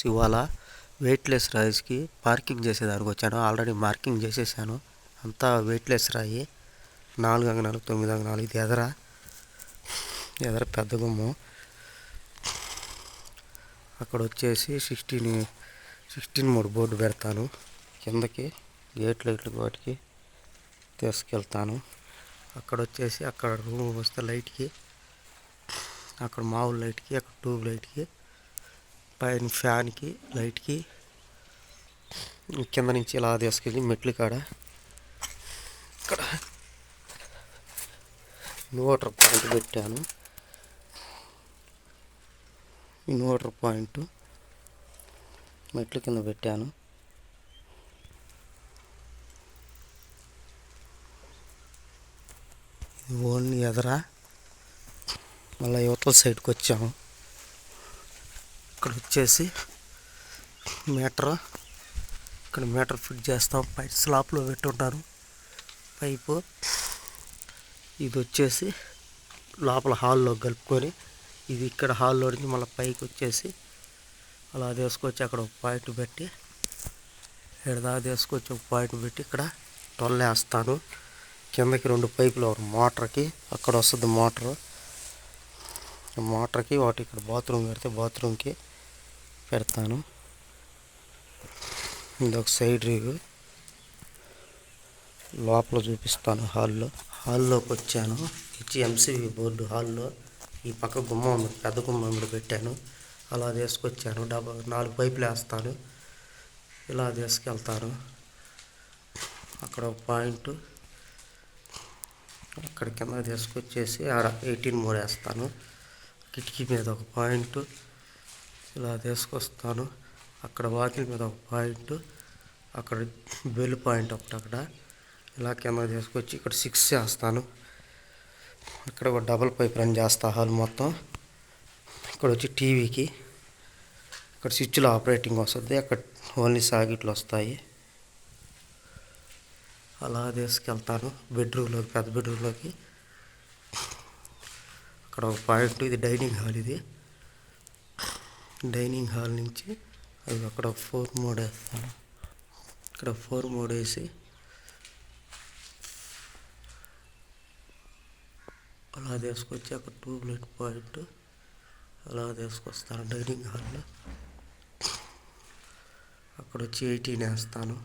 Friends ఇవాళ weightless రైస్కి parking చేసేదానికి వచ్చాను. ఆల్రెడీ మార్కింగ్ చేసేసాను. అంతా వెయిట్లెస్ రాయి నాలుగు అంగనాలు తొమ్మిది అంగనాలు ఇది ఎదర. ఎదర పెద్ద గుమ్ము. అక్కడ వచ్చేసి సిక్స్టీన్ సిక్స్టీన్ మూడు బోర్డు పెడతాను. కిందకి గేట్ లైట్లు వాటికి తీసుకెళ్తాను. అక్కడ వచ్చేసి అక్కడ రూమ్ వస్తే లైట్కి అక్కడ మామూలు లైట్కి అక్కడ ట్యూబ్ లైట్కి పైన ఫ్యాన్కి లైట్కి కింద నుంచి ఇలా తీసుకెళ్ళి మెట్లు కాడ ఇక్కడ ఇన్వర్టర్ పాయింట్ పెట్టాను. ఇన్వర్టర్ పాయింట్ మెట్ల కింద పెట్టాను. ఓన్లీ ఎదరా? మళ్ళీ యువతల సైడ్కి వచ్చాము. ఇక్కడ వచ్చేసి మీటర్. ఇక్కడ మీటర్ ఫిట్ చేస్తాం. పై స్లాప్లో పెట్టుంటాను పైపు. ఇది వచ్చేసి లోపల హాల్లో కలుపుకొని ఇది ఇక్కడ హాల్లో నుంచి మళ్ళీ పైకి వచ్చేసి అలా తీసుకొచ్చి అక్కడ ఒక పాయింట్ పెట్టి ఎడదా తీసుకొచ్చి ఒక పాయింట్ పెట్టి ఇక్కడ టొల్ల వేస్తాను కిందకి రెండు పైపులు ఒక మోటార్కి అక్కడ వస్తుంది మోటారు. మోటార్కి వాటి ఇక్కడ బాత్రూమ్ పెడితే బాత్రూమ్కి పెడతాను. ఇదొక సైడ్ రివ్యూ. లోపల చూపిస్తాను హాల్లో. హాల్లోకి వచ్చాను. ఇచ్చి బోర్డు హాల్లో. ఈ పక్క గుమ్మ ఉంది. పెద్ద గుమ్మ పెట్టాను. అలా తీసుకొచ్చాను. డబ్బా నాలుగు పైపులు వేస్తాను. ఇలా తీసుకెళ్తాను. అక్కడ ఒక పాయింట్. అక్కడ కింద తీసుకొచ్చేసి ఆడ ఎయిటీన్ మూడు వేస్తాను. కిటికీ మీద ఒక పాయింట్. ఇలా తీసుకొస్తాను. అక్కడ వాకిల్ మీద ఒక పాయింట్ అక్కడ బెల్ పాయింట్ ఒకటి అక్కడ. ఇలా కింద తీసుకొచ్చి ఇక్కడ సిక్స్ చేస్తాను. ఇక్కడ ఒక డబల్ పైప్ రన్ చేస్తా హాల్ మొత్తం. ఇక్కడ వచ్చి టీవీకి. ఇక్కడ స్విచ్లో ఆపరేటింగ్ వస్తుంది. అక్కడ ఓన్లీ సాకిట్లు వస్తాయి. అలా తీసుకెళ్తాను. బెడ్రూమ్లోకి పెద్ద బెడ్రూమ్లోకి. అక్కడ ఒక పాయింట్ ఇది డైనింగ్ హాల్ ఇది. డైనింగ్ హాల్ నుంచి అది అక్కడ ఫోర్ మోడ్ వేస్తాను. ఇక్కడ ఫోర్ మోడ్ వేసి అలా తీసుకొచ్చి అక్కడ ట్యూబ్లైట్ పాయింట్ అలా తీసుకొస్తాను డైనింగ్ హాల్లో. అక్కడ వచ్చి ఎయిటీన్ వేస్తాను.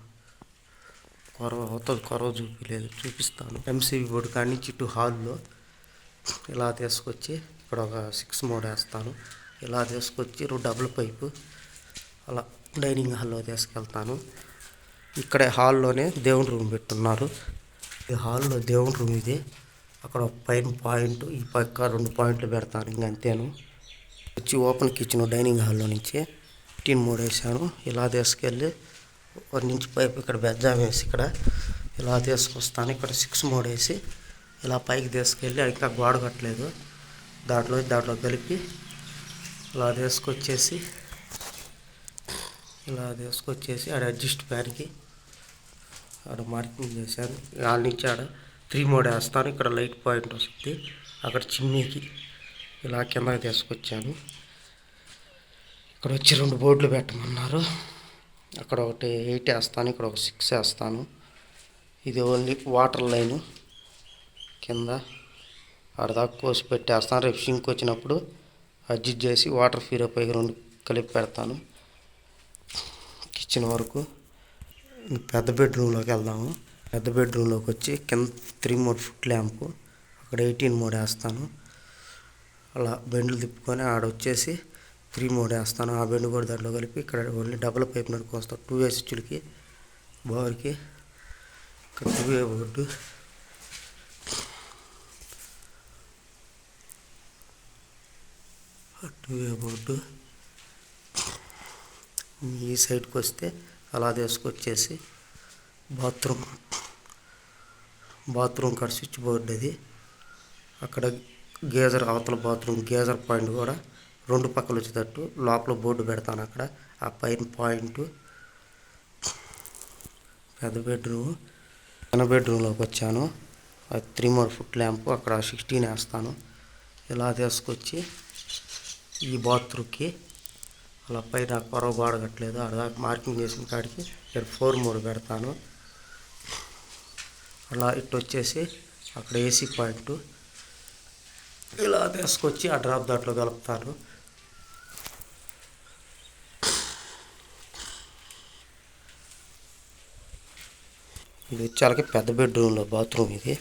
కొరవ అవతల కొరవ చూపించలేదు చూపిస్తాను. ఎంసీబీ బోర్డు కానీ చుట్టూ హాల్లో ఇలా తీసుకొచ్చి ఇక్కడ ఒక సిక్స్ మోడ్ వేస్తాను. ఇలా తీసుకొచ్చి రెండు డబుల్ పైపు అలా డైనింగ్ హాల్లో తీసుకెళ్తాను. ఇక్కడే హాల్లోనే దేవుని రూమ్ పెట్టున్నారు. ఈ హాల్లో దేవుని రూమ్ ఇది. అక్కడ ఒక పైన పాయింట్ ఈ పక్క రెండు పాయింట్లు పెడతాను ఇంక అంతేను. వచ్చి ఓపెన్ కిచెన్ డైనింగ్ హాల్లో నుంచి టిన్ మూడు వేసాను ఇలా తీసుకెళ్ళి ఒక నుంచి పైపు ఇక్కడ బెజ్జాం వేసి ఇక్కడ ఇలా తీసుకొస్తాను. ఇక్కడ సిక్స్ మోడ్ వేసి ఇలా పైకి తీసుకెళ్ళి ఇంకా గోడ కట్టలేదు. దాంట్లో దాంట్లో కలిపి ఇలా తీసుకొచ్చేసి ఇలా తీసుకొచ్చేసి ఆడ అడ్జస్ట్ ప్యాన్కి ఆడ మార్కింగ్ చేశాను. ఆడ నుంచి ఆడ త్రీ మోడ్ వేస్తాను. ఇక్కడ లైట్ పాయింట్ వస్తుంది. అక్కడ చిమ్నీకి ఇలా కిందకి తీసుకొచ్చాను. ఇక్కడ వచ్చి రెండు బోర్డులు పెట్టమన్నారు. అక్కడ ఒకటి ఎయిట్ వేస్తాను. ఇక్కడ ఒక సిక్స్ వేస్తాను. ఇది ఓన్లీ వాటర్ లైను. కింద ఆడదాకా కోసి పెట్టేస్తాను. రేపు సింక్ వచ్చినప్పుడు అడ్జస్ట్ చేసి వాటర్ ప్యూరిఫై రెండు కలిపి పెడతాను. కిచెన్ వరకు పెద్ద బెడ్రూమ్లోకి వెళ్దాము. పెద్ద బెడ్రూమ్లోకి వచ్చి కింద త్రీ మోడ్ ఫుట్ ల్యాంపు అక్కడ ఎయిటీన్ మోడ్ వేస్తాను. అలా బెండ్లు తిప్పుకొని ఆడ వచ్చేసి త్రీ మోడ్ వేస్తాను. ఆ బెండ్ కూడా దాంట్లో కలిపి ఇక్కడ ఓన్లీ డబుల్ పైప్ నడుకు వస్తాను. టూ వే స్విచ్లకి బోర్కి ఇక్కడ two way board. Two board. ఈ సైడ్కి వస్తే అలా తీసుకొచ్చేసి బాత్రూమ్ బాత్రూమ్ కాడ స్విచ్ బోర్డు అది. అక్కడ గేజర్ అవతల బాత్రూమ్ గేజర్ పాయింట్ కూడా రెండు పక్కలు వచ్చేటట్టు లోపల బోర్డు పెడతాను అక్కడ. ఆ పైన పాయింట్ పెద్ద బెడ్రూమ్ చిన్న బెడ్రూమ్లోకి వచ్చాను. త్రీ మోర్ ఫుట్ ల్యాంప్ అక్కడ సిక్స్టీన్ వేస్తాను. ఇలా తీసుకొచ్చి ఈ బాత్రూమ్కి అలా పైన కొరవ గోడ కట్టలేదు. అలా మార్కింగ్ చేసిన కాడికి ఇక్కడ ఫోర్ మూడు పెడతాను అలా ఇటు వచ్చేసి అక్కడ ఏసీ పాయింట్ ఇలా తీసుకొచ్చి ఆ డ్రాప్ దాంట్లో కలుపుతాను. ఇది వచ్చేకి పెద్ద బెడ్రూమ్లో బాత్రూమ్ ఇది.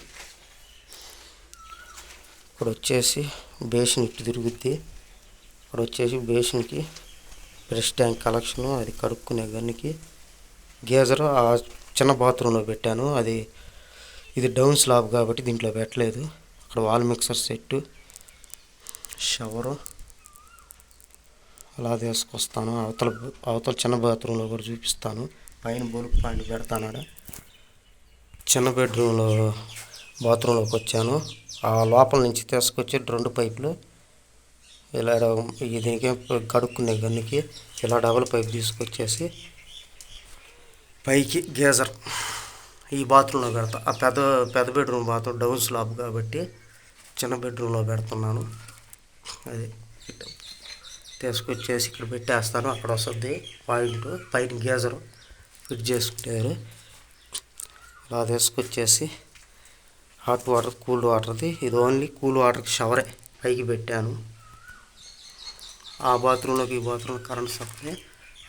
ఇక్కడ వచ్చేసి బేసిన్ ఇటు తిరుగుద్ది. ఇక్కడ వచ్చేసి బేసిన్కి బ్రష్ ట్యాంక్ కలెక్షను అది కడుక్కునే గన్నుకి గేజర్ ఆ చిన్న బాత్రూంలో పెట్టాను. అది ఇది డౌన్ స్లాబ్ కాబట్టి దీంట్లో పెట్టలేదు. అక్కడ వాల్ మిక్సర్ సెట్టు షవరు అలా తీసుకొస్తాను. అవతల అవతల చిన్న బాత్రూంలో కూడా చూపిస్తాను. పైన బొలుపు పాయింట్ పెడతాను చిన్న బెడ్రూమ్లో బాత్రూంలోకి వచ్చాను ఆ లోపల నుంచి తీసుకొచ్చి రెండు పైపులు ఇలా దీనికి కడుక్కునే గన్నుకి. ఇలా డబల్ పైప్ తీసుకొచ్చేసి పైకి గేజర్ ఈ బాత్రూంలో పెడతా. ఆ పెద్ద పెద్ద బెడ్రూమ్ బాత్రూమ్ డౌన్ స్లాబ్ కాబట్టి చిన్న బెడ్రూమ్లో పెడుతున్నాను. అది తీసుకొచ్చేసి ఇక్కడ పెట్టేస్తాను. అక్కడ వస్తుంది పాయింట్. పైన గేజరు ఫిట్ చేసుకుంటారు. ఇలా తీసుకొచ్చేసి హాట్ వాటర్ కూల్డ్ వాటర్ది. ఇది ఓన్లీ కూల్ వాటర్కి షవరే. పైకి పెట్టాను. ఆ బాత్రూంలోకి ఈ బాత్రూమ్ కరెంట్ సప్లై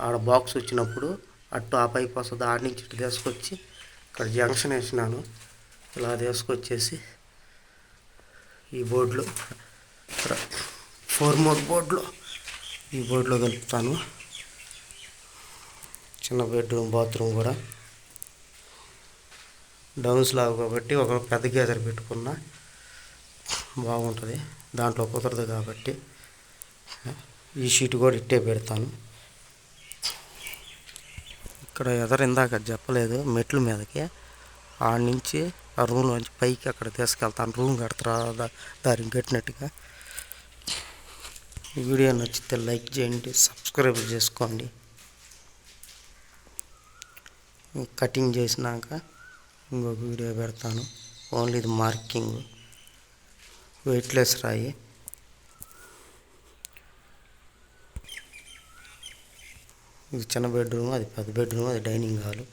ఆడ బాక్స్ వచ్చినప్పుడు అటు ఆ పైప్ వస్తుంది. ఆడ నుంచి ఇటు తీసుకొచ్చి ఇక్కడ జంక్షన్ వేసినాను. ఇలా తీసుకొచ్చేసి ఈ బోర్డులో ఫోర్ మోర్ బోర్డులో ఈ బోర్డులో కలుపుతాను. చిన్న బెడ్రూమ్ బాత్రూమ్ కూడా డౌన్స్ లాగా కాబట్టి ఒక పెద్ద గేజర్ పెట్టుకున్నా బాగుంటుంది. దాంట్లో కుదరదు కాబట్టి. ఈ షీట్ కూడా ఇట్టే పెడతాను. ఇక్కడ ఎదరు ఇందాక చెప్పలేదు మెట్ల మీదకి. ఆడ నుంచి ఆ రూమ్ నుంచి పైకి అక్కడ తీసుకెళ్తాను. రూమ్ కడతారా? దానికి కట్టినట్టుగా. ఈ వీడియో నచ్చితే లైక్ చేయండి సబ్స్క్రైబ్ చేసుకోండి. కటింగ్ చేసినాక ఇంకొక వీడియో పెడతాను. ఓన్లీ ఇది మార్కింగ్. వెయిట్లెస్ రాయి. ఇది చిన్న బెడ్రూమ్ అది పెద్ద బెడ్రూమ్ అది డైనింగ్ హాలు.